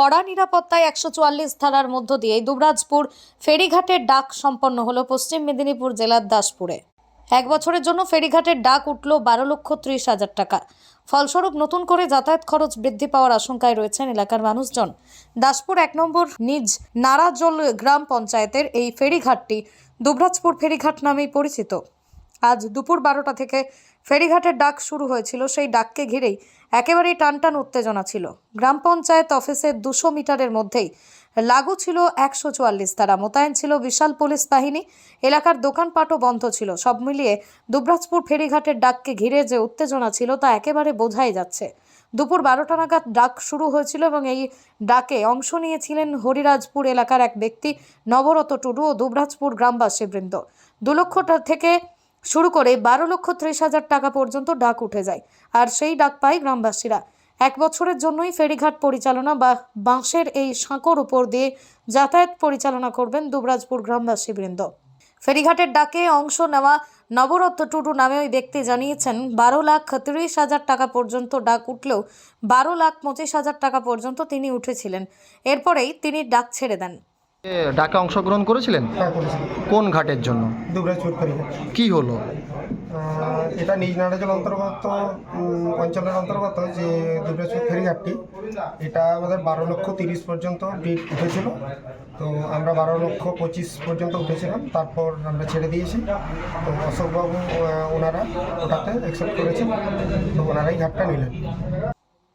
কড়া নিরাপত্তায় একশো চুয়াল্লিশ ধারার মধ্য দিয়ে দুবরাজপুর ফেরিঘাটের ডাক সম্পন্ন হলো পশ্চিম মেদিনীপুর জেলার দাসপুরে। এক বছরের জন্য ফেরিঘাটের ডাক উঠল বারো লক্ষ ত্রিশ হাজার টাকা। ফলস্বরূপ নতুন করে যাতায়াত খরচ বৃদ্ধি পাওয়ার আশঙ্কায় রয়েছেন এলাকার মানুষজন। দাসপুর এক নম্বর নিজ নারাজল গ্রাম পঞ্চায়েতের এই ফেরিঘাটটি দুবরাজপুর ফেরিঘাট নামেই পরিচিত। আজ দুপুর বারোটা থেকে ফেরিঘাটের ডাক শুরু হয়েছিল, সেই ডাককে ঘিরেই একেবারেই টানটান উত্তেজনা ছিল। গ্রাম পঞ্চায়েত অফিসের দুশো মিটারের মধ্যেই লাগু ছিল একশো চুয়াল্লিশ তারা। মোতায়েন ছিল বিশাল পুলিশ বাহিনী, এলাকার দোকানপাটও বন্ধ ছিল। সব মিলিয়ে দুবরাজপুর ফেরিঘাটের ডাককে ঘিরে যে উত্তেজনা ছিল, তা একেবারে বোঝাই যাচ্ছে। দুপুর বারোটা নাগাদ ডাক শুরু হয়েছিল এবং এই ডাকে অংশ নিয়েছিলেন হরিরাজপুর এলাকার এক ব্যক্তি, নবরত টুডু ও দুবরাজপুর গ্রামবাসী বৃন্দ দু লক্ষ থেকে শুরু করে বারো লক্ষ ত্রিশ হাজার টাকা পর্যন্ত ডাক উঠে যায়। আর সেই ডাক পায় গ্রামবাসীরা। এক বছরের জন্যই ফেরিঘাট পরিচালনা বা বাঁশের এই সাঁকোর উপর দিয়ে যাতায়াত পরিচালনা করবেন দুবরাজপুর গ্রামবাসী বৃন্দ ফেরিঘাটের ডাকে অংশ নেওয়া নবরত্ন টুডু নামে ওই ব্যক্তি জানিয়েছেন, বারো লাখ তিরিশ হাজার টাকা পর্যন্ত ডাক উঠলেও বারো লাখ পঁচিশ হাজার টাকা পর্যন্ত তিনি উঠেছিলেন। এরপরেই তিনি ডাক ছেড়ে দেন। ডাকে অংশগ্রহণ করেছিলেন? হ্যাঁ কোন ঘাটের জন্য? কি হলো? এটা নিজ নারাজল অন্তর্গত অঞ্চলের অন্তর্গত যে দুবরাজপুর ফেরিঘাটটি এটা আমাদের বারো লক্ষ তিরিশ পর্যন্ত বিড উঠেছিল। তো আমরা বারো লক্ষ পঁচিশ পর্যন্ত উঠেছিলাম তারপর আমরা ছেড়ে দিয়েছি। তো অশোকবাবু ওনারা ওটাতে অ্যাকসেপ্ট করেছেন। তো ওনারাই ঘাটটা নিলেন।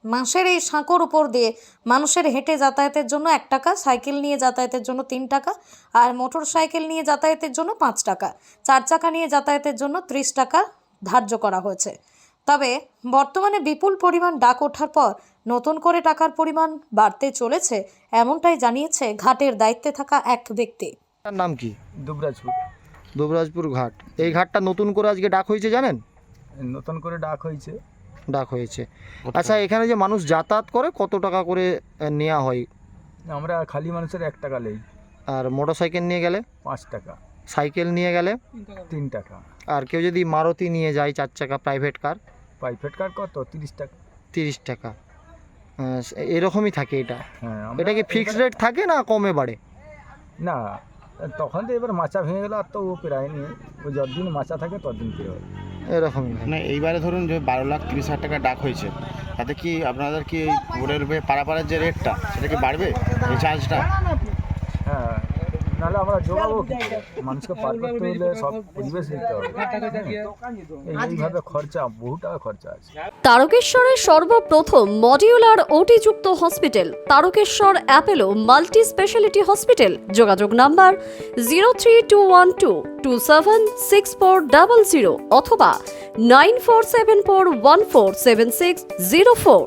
মাসের এই সাঁকোর উপর দিয়ে মানুষের হেঁটে যাতায়াতের জন্য এক টাকা সাইকেল নিয়ে যাতায়াতের জন্য তিন টাকা আর মোটর সাইকেল নিয়ে যাতায়াতের জন্য পাঁচ টাকা। চার চাকা নিয়ে যাতায়াতের জন্য ত্রিশ টাকা ধার্য করা হয়েছে। তবে বর্তমানে বিপুল পরিমাণ ডাক ওঠার পর নতুন করে টাকার পরিমাণ বাড়তে চলেছে এমনটাই জানিয়েছে ঘাটের দায়িত্বে থাকা এক ব্যক্তি। তার নাম কি? দুবরাজপুর। দুবরাজপুর ঘাট। এই ঘাটটা নতুন করে আজকে ডাক হয়েছে জানেন? নতুন করে ডাক হয়েছে। ডাক হয়েছে। আচ্ছা। এখানে যে মানুষ যাতায়াত করে কত টাকা করে নেওয়া হয়? আমরা খালি মানুষের এক টাকা নেই। আর মোটর সাইকেল নিয়ে গেলে? পাঁচ টাকা। সাইকেল নিয়ে গেলে? তিন টাকা। আর কেউ যদি মারুতি নিয়ে যায় চার চাকা প্রাইভেট কার প্রাইভেট কার কত? তিরিশ টাকা। তিরিশ টাকা। এরকমই থাকে এটা? হ্যাঁ এটা কি ফিক্সড রেট থাকে না কমে বাড়ে? না তখন তো এবার মাচা ভেঙে গেল আর তো ও প্রায়নি ও যতদিন মাচা থাকে ততদিন পেয়ে হবে এরকমই। মানে এইবারে ধরুন যে বারো লাখ তিরিশ হাজার টাকা ডাক হয়েছে তাতে কি আপনাদের কি এই পাড়া পাড়ার যে রেটটা সেটা কি বাড়বে এই চার্জটা হ্যাঁ নাহলে আমরা করে? মানুষকে পার করতে হলে সব পরিবেশ দিতে হবে। এইভাবে খরচা বহু টাকা খরচা আছে। তারকেশ্বরের সর্বপ্রথম মডিউলার ওটি যুক্ত hospital Tarakeswar Apollo multi speciality hospital. যোগাযোগ number zero three two one two two seven six four double zero অথবা nine four seven four one four seven six zero four.